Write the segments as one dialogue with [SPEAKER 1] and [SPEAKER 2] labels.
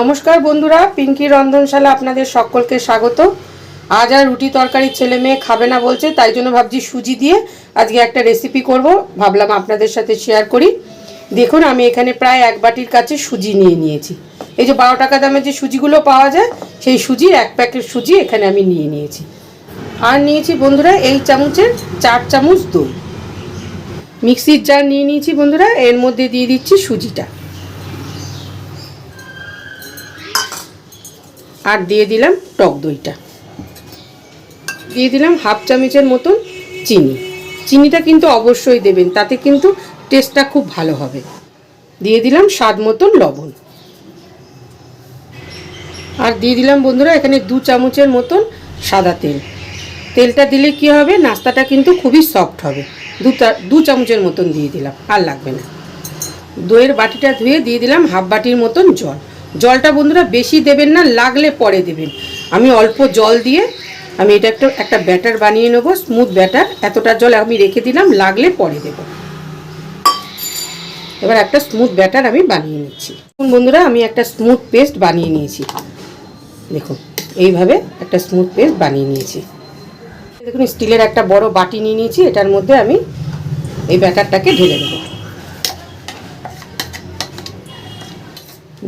[SPEAKER 1] নমস্কার বন্ধুরা, পিঙ্কি রন্ধনশালা আপনাদের সকলকে স্বাগত। আজ আর রুটি তরকারি ছেলে মেয়ে খাবে না বলছে, তাই জন্য ভাবছি সুজি দিয়ে আজকে একটা রেসিপি করব। ভাবলাম আপনাদের সাথে শেয়ার করি। দেখুন, আমি এখানে প্রায় এক বাটির কাছে সুজি নিয়ে নিয়েছি। এই যে বারো টাকা দামের যে সুজিগুলো পাওয়া যায়, সেই সুজির এক প্যাকেট সুজি এখানে আমি নিয়ে নিয়েছি। আর নিয়েছি বন্ধুরা, এই চামচের চার চামচ দই। মিক্সির জার নিয়ে নিয়েছি বন্ধুরা, এর মধ্যে দিয়ে দিচ্ছি সুজিটা। আর দিয়ে দিলাম টক দইটা। দিয়ে দিলাম হাফ চামচের মতন চিনি। চিনিটা কিন্তু অবশ্যই দেবেন, তাতে কিন্তু টেস্টটা খুব ভালো হবে। দিয়ে দিলাম স্বাদ মতন লবণ। আর দিয়ে দিলাম বন্ধুরা, এখানে দু চামচের মতন সাদা তেল। তেলটা দিলে কি হবে, নাস্তাটা কিন্তু খুবই সফট হবে। দু চামচের মতন দিয়ে দিলাম, আর লাগবে না। দইয়ের বাটিটা ধুয়ে দিয়ে দিলাম হাফ বাটির মতন জল। জলটা বন্ধুরা বেশি দেবেন না, লাগলে পরে দেবেন। আমি অল্প জল দিয়ে আমি এটা একটা একটা ব্যাটার বানিয়ে নেব স্মুথ ব্যাটার। এতটা জল আমি রেখে দিলাম, লাগলে পরে দেব। এবার একটা স্মুথ ব্যাটার আমি বানিয়ে নিচ্ছি। এখন বন্ধুরা, আমি একটা স্মুথ পেস্ট বানিয়ে নিয়েছি। দেখুন, এইভাবে একটা স্মুথ পেস্ট বানিয়ে নিয়েছি। দেখুন স্টিলের একটা বড় বাটি নিয়ে নিয়েছি, এটার মধ্যে আমি এই ব্যাটারটাকে ঢেলে দেবো।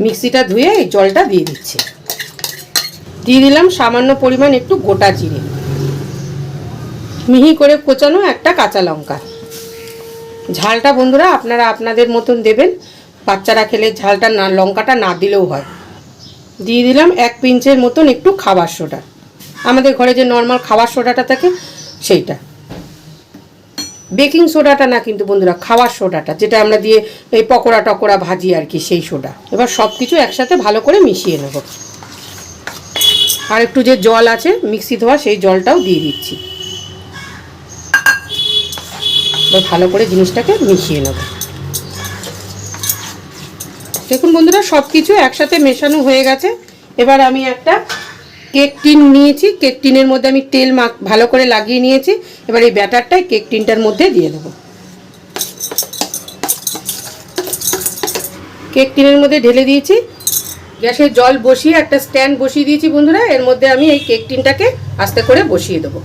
[SPEAKER 1] মিক্সিটা ধুয়ে এই জলটা দিয়ে দিচ্ছি। দিয়ে দিলাম সামান্য পরিমাণ একটু গোটা জিরে। মিহি করে কোচানো একটা কাঁচা লঙ্কা। ঝালটা বন্ধুরা আপনারা আপনাদের মতন দেবেন। বাচ্চারা খেলে ঝালটা না, লঙ্কাটা না দিলেও হয়। দিয়ে দিলাম এক পিঞ্চের মতন একটু খাবার সোডা। আমাদের ঘরে যে নর্মাল খাবার সোডাটা থাকে সেইটা। বেকিং সোডাটা না কিন্তু বন্ধুরা, খাওয়ার সোডাটা, যেটা আমরা দিয়ে এই পকোড়া টকোড়া ভাজি আর কি, সেই সোডা। এবার সব কিছু একসাথে ভালো করে মিশিয়ে নেব। আর একটু যে জল আছে, মিক্সি ধোয়া, সেই জলটাও দিয়ে দিচ্ছি। এবার ভালো করে জিনিসটাকে মিশিয়ে নেব। দেখুন বন্ধুরা সব কিছু একসাথে মেশানো হয়ে গেছে। এবার আমি একটা কেক টিন নিয়েছি কেক টিনের মধ্যে আমি তেল ভালো করে লাগিয়ে নিয়েছি। এবার এই ব্যাটারটাই কেক টিনটার মধ্যে দিয়ে দেবো। কেক টিনের মধ্যে ঢেলে দিয়েছি। গ্যাসে জল বসিয়ে একটা স্ট্যান্ড বসিয়ে দিয়েছি বন্ধুরা। এর মধ্যে আমি এই কেক টিনটাকে আস্তে করে বসিয়ে দেবো।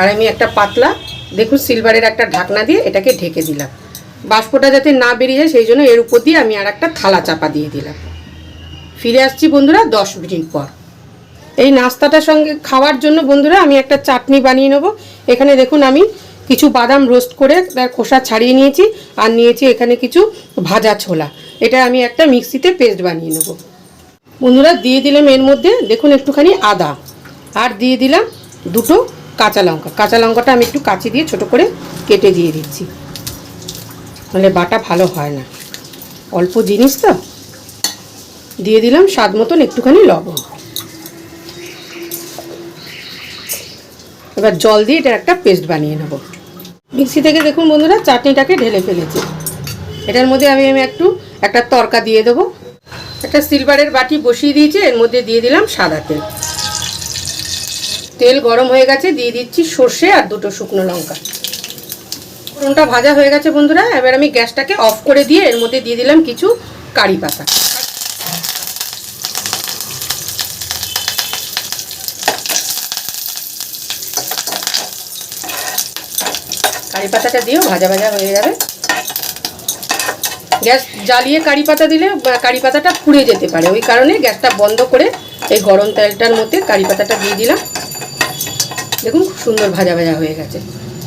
[SPEAKER 1] আর আমি একটা পাতলা, দেখুন সিলভারের একটা ঢাকনা দিয়ে এটাকে ঢেকে দিলাম। বাষ্পটা যাতে না বেরিয়ে যায়, সেই জন্য এর উপর দিয়ে আমি আর একটা থালা চাপা দিয়ে দিলাম। ফিরে আসছি বন্ধুরা, দশ মিনিট পর। এই নাস্তাটার সঙ্গে খাওয়ার জন্য বন্ধুরা, আমি একটা চাটনি বানিয়ে নেব। এখানে দেখুন আমি কিছু বাদাম রোস্ট করে তার খোসা ছাড়িয়ে নিয়েছি আর নিয়েছি এখানে কিছু ভাজা ছোলা। এটা আমি একটা মিক্সিতে পেস্ট বানিয়ে নেব। বন্ধুরা, দিয়ে দিলাম এর মধ্যে দেখুন একটুখানি আদা আর দিয়ে দিলাম দুটো কাঁচা লঙ্কা। কাঁচা লঙ্কাটা আমি একটু কাঁচি দিয়ে ছোট করে কেটে দিয়ে দিচ্ছি। নাহলে বাটা ভালো হয় না। অল্প জিনিস তো? দিয়ে দিলাম স্বাদ মতন একটুখানি লবণ। এবার জল দিয়ে এটার একটা পেস্ট বানিয়ে নেব। মিক্সি থেকে দেখুন বন্ধুরা, চাটনিটাকে ঢেলে ফেলেছি। এটার মধ্যে আমি আমি একটু একটা তরকা দিয়ে দেবো। একটা সিলভারের বাটি বসিয়ে দিয়েছি, এর মধ্যে দিয়ে দিলাম সাদা তেল। তেল গরম হয়ে গেছে, দিয়ে দিচ্ছি সর্ষে আর দুটো শুকনো লঙ্কা। ফোড়নটা ভাজা হয়ে গেছে বন্ধুরা, এবার আমি গ্যাসটাকে অফ করে দিয়ে এর মধ্যে দিয়ে দিলাম কিছু কারি পাতা। কারি পাতাটা দিয়েও ভাজা ভাজা হয়ে যাবে। গ্যাস জ্বালিয়ে কারি পাতা দিলে কারি পাতাটা পুড়ে যেতে পারে। ওই কারণে গ্যাসটা বন্ধ করে এই গরম তেলটার মধ্যে কারি পাতাটা দিয়ে দিলাম। দেখুন, খুব সুন্দর ভাজা ভাজা হয়ে গেছে।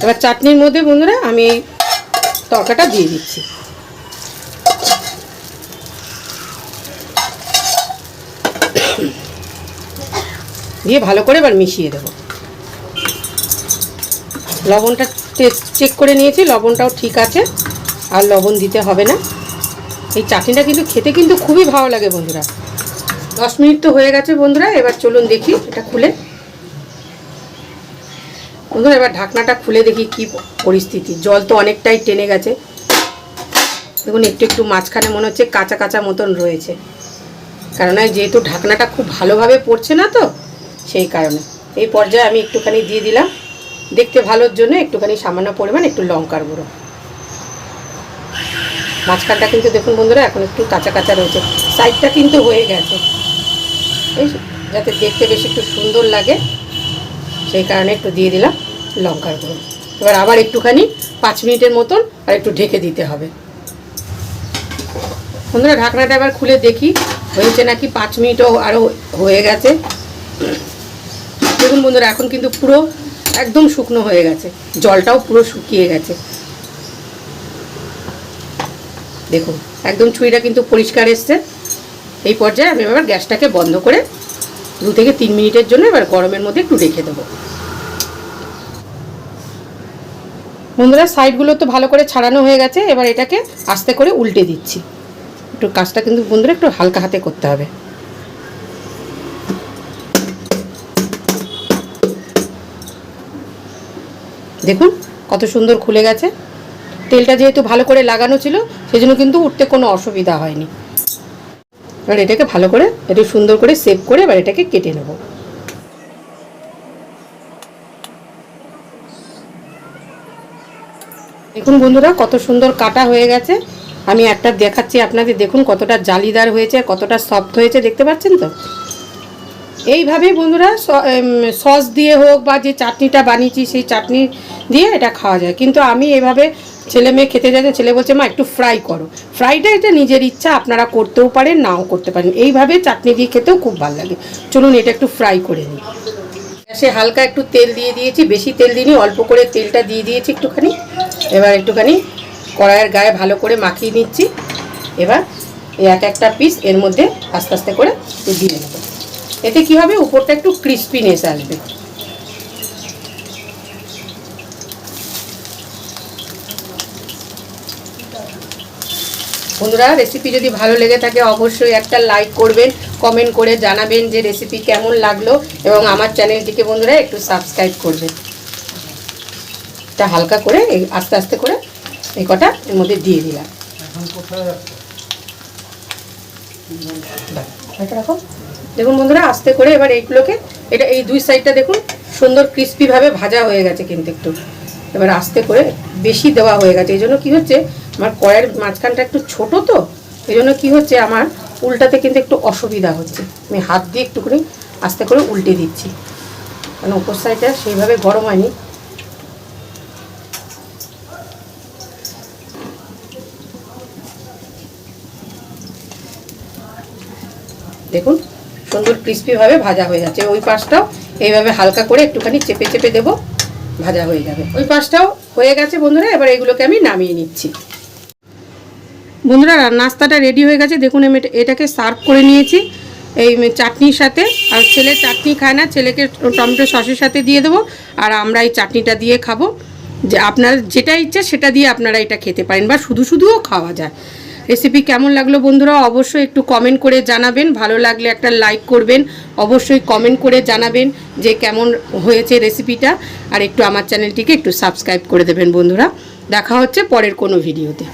[SPEAKER 1] এবার চাটনির মধ্যে, বন্ধুরা, আমি এই তরকাটা দিয়ে দিচ্ছি। দিয়ে ভালো করে এবার মিশিয়ে দেবো। লবণটা চেক করে নিয়েছি, লবণটাও ঠিক আছে, আর লবণ দিতে হবে না। এই চাটনিটা কিন্তু খেতে কিন্তু খুবই ভালো লাগে বন্ধুরা। দশ মিনিট তো হয়ে গেছে বন্ধুরা, এবার চলুন দেখি এটা খুলে। বন্ধুরা, এবার ঢাকনাটা খুলে দেখি কি পরিস্থিতি। জল তো অনেকটাই টেনে গেছে। দেখুন, একটু একটু মাঝখানে মনে হচ্ছে কাঁচা কাঁচা মতন রয়েছে। কারণ যেহেতু ঢাকনাটা খুব ভালোভাবে পড়ছে না তো, সেই কারণে। এই পর্যায়ে আমি একটুখানি দিয়ে দিলাম। দেখতে ভালোর জন্য একটুখানি সামান্য পরিমাণ একটু লঙ্কার গুঁড়ো। মাঝখানটা কিন্তু দেখুন বন্ধুরা, এখন একটু কাঁচা কাঁচা রয়েছে। সাইডটা কিন্তু হয়ে গেছে। এই যাতে দেখতে বেশ একটু সুন্দর লাগে, সেই কারণে একটু দিয়ে দিলাম লঙ্কার গুঁড়ো। এবার আবার একটুখানি পাঁচ মিনিটের মতন আর একটু ঢেকে দিতে হবে। বন্ধুরা, ঢাকনাটা এবার খুলে দেখি, হয়েছে নাকি পাঁচ মিনিটও আরও হয়ে গেছে। দেখুন বন্ধুরা, এখন কিন্তু পুরো একদম শুকনো হয়ে গেছে। জলটাও পুরো শুকিয়ে গেছে। দেখুন, একদম ছুরিটা কিন্তু পরিষ্কার এসছে। এই পর্যায়ে আমি এবার গ্যাসটাকে বন্ধ করে দু থেকে তিন মিনিটের জন্য এবার গরমের মধ্যে একটু রেখে দেবো। বন্ধুরা, সাইডগুলো তো ভালো করে ছাড়ানো হয়ে গেছে। এবার এটাকে আস্তে করে উল্টে দিচ্ছি। একটু কাজটা কিন্তু বন্ধুরা একটু হালকা হাতে করতে হবে। দেখুন, কত সুন্দর খুলে গেছে। তেলটা যেহেতু ভালো করে লাগানো ছিল, সেজন্য কিন্তু উঠতে কোনো অসুবিধা হয়নি। এবার এটাকে ভালো করে, একটু সুন্দর করে সেভ করে এবার এটাকে কেটে নেব। দেখুন বন্ধুরা, কত সুন্দর কাটা হয়ে গেছে। আমি একটা দেখাচ্ছি আপনাদের, দেখুন কতটা জালিদার হয়েছে, কতটা সফট হয়েছে, দেখতে পাচ্ছেন তো? এইভাবেই বন্ধুরা সস দিয়ে হোক বা যে চাটনিটা বানিয়েছি, সেই চাটনি দিয়ে এটা খাওয়া যায়। কিন্তু আমি এভাবে ছেলে মেয়ে খেতে যাচ্ছে, ছেলে বলছে, মা, একটু ফ্রাই করো। ফ্রাইটা এটা নিজের ইচ্ছা, আপনারা করতেও পারেন, নাও করতে পারেন। এইভাবে চাটনি দিয়ে খেতেও খুব ভালো লাগে। চলুন, এটা একটু ফ্রাই করে নিই। গ্যাসে হালকা একটু তেল দিয়ে দিয়েছি, বেশি তেল দিইনি, অল্প করে তেলটা দিয়ে দিয়েছি একটুখানি। এবার একটুখানি কড়াইয়ের গায়ে ভালো করে মাখিয়ে নিচ্ছি। এবার এক একটা পিস এর মধ্যে আস্তে আস্তে করে দিয়ে নেব এতে কি হবে? উপরটা একটু ক্রিস্পিনেস আসবে। বন্ধুরা রেসিপি যদি ভালো লেগে থাকে অবশ্যই একটা লাইক করবেন কমেন্ট করে জানাবেন যে রেসিপি কেমন লাগল এবং আমার চ্যানেলটিকে বন্ধুরা একটু সাবস্ক্রাইব করবেন। এটা হালকা করে এই আস্তে আস্তে করে এই কটা এর মধ্যে দিয়ে দিলাম। রাখো। দেখুন বন্ধুরা আস্তে করে এবার এইগুলোকে এটা এই দুই সাইডটা দেখুন সুন্দর ক্রিস্পিভাবে ভাজা হয়ে গেছে কিন্তু একটু। এবার আস্তে করে বেশি দেওয়া হয়ে গেছে। এই জন্য কী হচ্ছে আমার কয়ের মাঝখানটা একটু ছোট তো এই জন্য কী হচ্ছে, আমার উল্টাতে কিন্তু একটু অসুবিধা হচ্ছে। আমি হাত দিয়ে একটুখানি আস্তে করে উল্টে দিচ্ছি। কারণ উপর সাইডটা সেইভাবে গরম হয়নি। দেখুন, সুন্দর ক্রিস্পিভাবে ভাজা হয়ে যাচ্ছে। ওই পাশটাও এইভাবে হালকা করে একটুখানি চেপে চেপে দেবো, ভাজা হয়ে যাবে। ওই পাশটাও হয়ে গেছে বন্ধুরা, এবার এগুলোকে আমি নামিয়ে নিচ্ছি। বন্ধুরা, নাস্তাটা রেডি হয়ে গেছে। দেখুন, আমি এটা- এটাকে সার্ভ করে নিয়েছি। এই চাটনির সাথে। আর ছেলে চাটনি খায় না, ছেলেকে টমেটো সসের সাথে দিয়ে দেবো। আর আমরা এই চাটনিটা দিয়ে খাব। যে আপনার যেটা ইচ্ছা, সেটা দিয়ে আপনারা এটা খেতে পারেন বা শুধু শুধুও খাওয়া যায়। রেসিপি কেমন লাগল বন্ধুরা, অবশ্যই একটু কমেন্ট করে জানাবেন। ভালো লাগলে একটা লাইক করবেন। অবশ্যই কমেন্ট করে জানাবেন যে কেমন হয়েছে রেসিপিটা আর একটু আমার চ্যানেলটিকে একটু সাবস্ক্রাইব করে দেবেন বন্ধুরা। দেখা হচ্ছে পরের কোনো ভিডিওতে